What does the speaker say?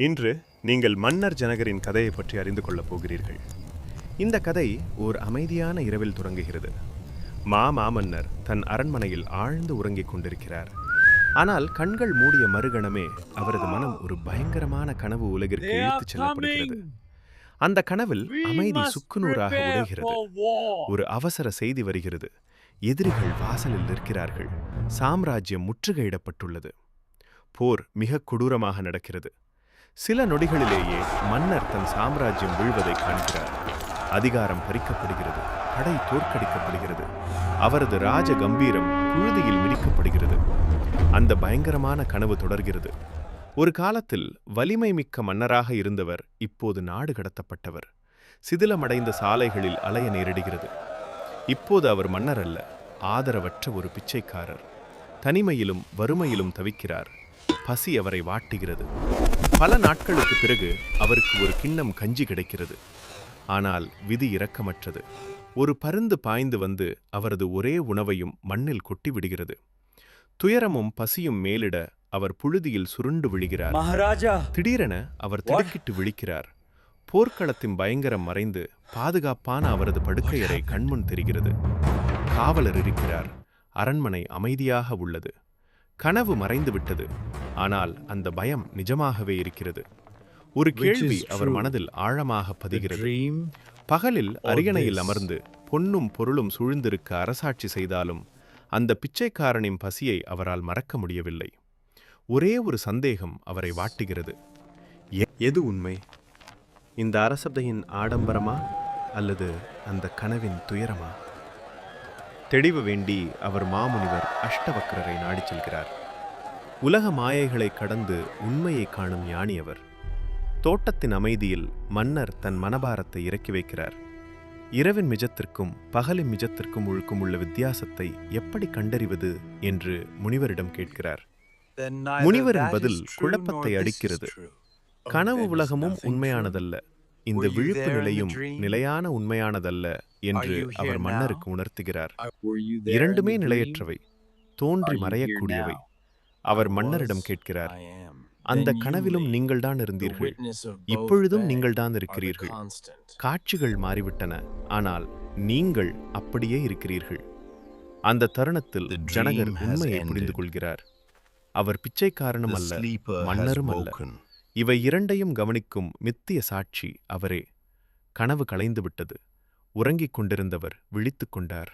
இன்று நீங்கள் மன்னர் ஜனகரின் கதையை பற்றி அறிந்து கொள்ளப் போகிறீர்கள். இந்த கதை ஓர் அமைதியான இரவில் தொடங்குகிறது. மா மாமன்னர் தன் அரண்மனையில் ஆழ்ந்து உறங்கிக் கொண்டிருக்கிறார். ஆனால் கண்கள் மூடிய மறுகணமே அவரது மனம் ஒரு பயங்கரமான கனவு உலகிற்கு இழுத்துச் செல்லப்படுகிறது. அந்த கனவில் அமைதி சுக்குநூறாக உடைகிறது. ஒரு அவசர செய்தி வருகிறது. எதிரிகள் வாசலில் நிற்கிறார்கள். சாம்ராஜ்யம் முற்றுகையிடப்பட்டுள்ளது. போர் மிக கொடூரமாக நடக்கிறது. சில நொடிகளிலேயே மன்னர் தன் சாம்ராஜ்யம் வீழ்வதை காண்கிறார். அதிகாரம் பறிக்கப்படுகிறது படை தோற்கடிக்கப்படுகிறது. அவரது ராஜ கம்பீரம் புழுதியில் மிதிக்கப்படுகிறது. அந்த பயங்கரமான கனவு தொடர்கிறது. ஒரு காலத்தில் வலிமை மிக்க மன்னராக இருந்தவர் இப்போது நாடு கடத்தப்பட்டவர். சிதிலமடைந்த சாலைகளில் அலைய நேரிடுகிறது. இப்போது அவர் மன்னர் அல்ல ஆதரவற்ற ஒரு பிச்சைக்காரர். தனிமையிலும் வறுமையிலும் தவிக்கிறார். பசி அவரை வாட்டுகிறது. பல நாட்களுக்கு பிறகு அவருக்கு ஒரு கிண்ணம் கஞ்சி கிடைக்கிறது. ஆனால் விதி இரக்கமற்றது. ஒரு பருந்து பாய்ந்து வந்து அவரது ஒரே உணவையும் மண்ணில் கொட்டி விடுகிறது. துயரமும் பசியும் மேலிட அவர் புழுதியில் சுருண்டு விழுகிறார். மகாராஜா! திடீரென அவர் திடுக்கிட்டு விழிக்கிறார். போர்க்களத்தின் பயங்கரம் மறைந்து பாதுகாப்பான அவரது படுக்கையறை கண்முன் தெரிகிறது. காவலர் இருக்கிறார். அரண்மனை அமைதியாக உள்ளது. கனவு மறைந்து விட்டது. ஆனால் அந்த பயம் நிஜமாகவே இருக்கிறது. ஒரு கேள்வி அவர் மனதில் ஆழமாக பதிகிறது. பகலில் அரியணையில். அமர்ந்து பொன்னும் பொருளும் சூழ்ந்திருக்க அரசாட்சி செய்தாலும் அந்த பிச்சைக்காரனின் பசியை அவரால் மறக்க முடியவில்லை. ஒரே ஒரு சந்தேகம் அவரை வாட்டுகிறது. எது உண்மை? இந்த அரசபையின் ஆடம்பரமா அல்லது அந்த கனவின் துயரமா? தெளிவு வேண்டி அவர் மாமுனிவர் அஷ்டவக்ரரை நாடிச் செல்கிறார். உலக மாயைகளை கடந்து உண்மையை காணும் ஞானி அவர் தோட்டத்தின் அமைதியில் மன்னர் தன் மனபாரத்தை இறக்கி வைக்கிறார். இரவின் மிஜத்திற்கும் பகலின் மிஜத்திற்கும் உழுக்கும் உள்ள வித்தியாசத்தை எப்படி கண்டறிவது என்று முனிவரிடம் கேட்கிறார். முனிவரின் பதில் குழப்பத்தை அடிக்கிறது. கனவு உலகமும் உண்மையானதல்ல. இந்த விழிப்பு நிலையும்? நிலையான உண்மையானதல்ல என்று அவர்? மன்னருக்கு உணர்த்துகிறார் இரண்டுமே? நிலையற்றவை தோன்றி மறையக்கூடியவை? அவர் மன்னரிடம் கேட்கிறார். அந்த கனவிலும். நீங்கள்தான் இருந்தீர்கள் இப்பொழுதும் நீங்கள்தான் இருக்கிறீர்கள். காட்சிகள் மாறிவிட்டன ஆனால் நீங்கள் அப்படியே இருக்கிறீர்கள் அந்த தருணத்தில் ஜனகர் உண்மையை புரிந்து. கொள்கிறார் அவர் பிச்சைக்காரனும் அல்ல மன்னரும் அல்ல. இவை இரண்டையும் கவனிக்கும் மித்திய சாட்சி அவரே. கனவு கலைந்துவிட்டது. உறங்கிக் கொண்டிருந்தவர் விழித்துக் கொண்டார்.